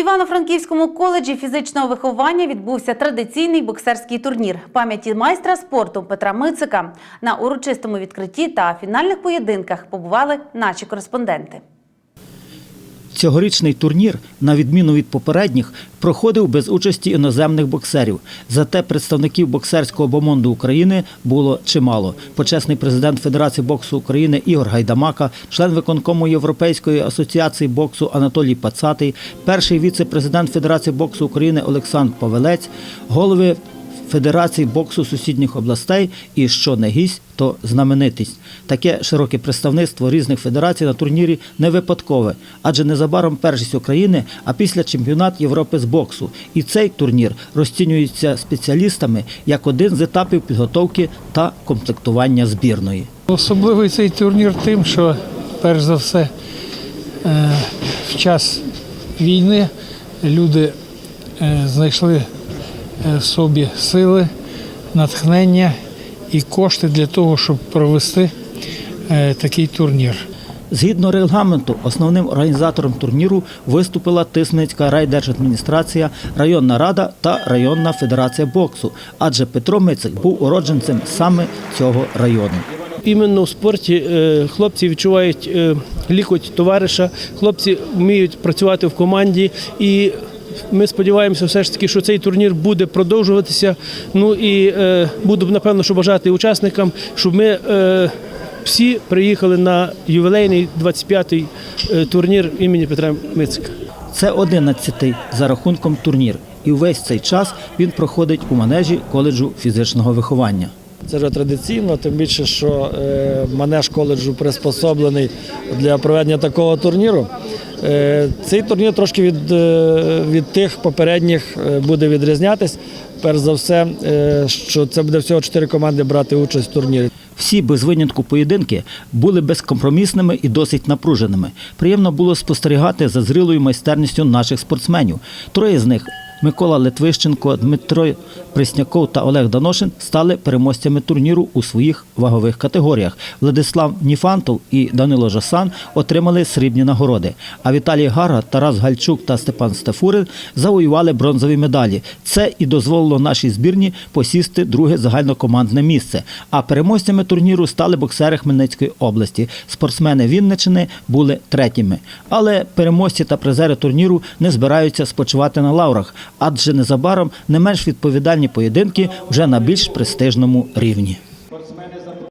Івано-Франківському коледжі фізичного виховання відбувся традиційний боксерський турнір пам'яті майстра спорту Петра Мицика. На урочистому відкритті та фінальних поєдинках побували наші кореспонденти. Цьогорічний турнір, на відміну від попередніх, проходив без участі іноземних боксерів. Зате представників боксерського бомонду України було чимало. Почесний президент Федерації боксу України Ігор Гайдамака, член виконкому Європейської асоціації боксу Анатолій Пацатий, перший віце-президент Федерації боксу України Олександр Павелець, голови Федерації боксу сусідніх областей і що не гість, то знаменитість. Таке широке представництво різних федерацій на турнірі не випадкове, адже незабаром першість України, а після чемпіонат Європи з боксу. І цей турнір розцінюється спеціалістами як один з етапів підготовки та комплектування збірної. Особливий цей турнір тим, що перш за все е, в час війни люди е, знайшли собі сили, натхнення і кошти для того, щоб провести е, такий турнір. Згідно регламенту, основним організатором турніру виступила Тисницька райдержадміністрація, районна рада та районна федерація боксу, адже Петро Мицик був уродженцем саме цього району. Іменно в спорті е, хлопці відчувають е, лікоть товариша, хлопці вміють працювати в команді і. Ми сподіваємося, все ж таки, що цей турнір буде продовжуватися. Ну і е, буду напевно, що бажати учасникам, щоб ми е, всі приїхали на ювілейний 25-й е, турнір імені Петра Мицика. Це 11-й за рахунком турнір, і весь цей час він проходить у манежі коледжу фізичного виховання. Це вже традиційно, тим більше, що е, манеж коледжу приспособлений для проведення такого турніру. Е, Цей турнір трошки від, е, від тих попередніх е, буде відрізнятись. Перш за все, що це буде всього чотири команди брати участь в турнірі. Всі без винятку поєдинки були безкомпромісними і досить напруженими. Приємно було спостерігати за зрілою майстерністю наших спортсменів. Троє з них Микола Литвищенко, Дмитро Пресняков та Олег Даношин стали переможцями турніру у своїх вагових категоріях. Владислав Ніфантов і Данило Жасан отримали срібні нагороди. А Віталій Гара, Тарас Гальчук та Степан Стефурин завоювали бронзові медалі. Це і дозволило нашій збірні посісти друге загальнокомандне місце. А переможцями турніру стали боксери Хмельницької області. Спортсмени Вінничини були третіми. Але переможці та призери турніру не збираються спочивати на лаврах, адже незабаром не менш відповідальні поєдинки вже на більш престижному рівні.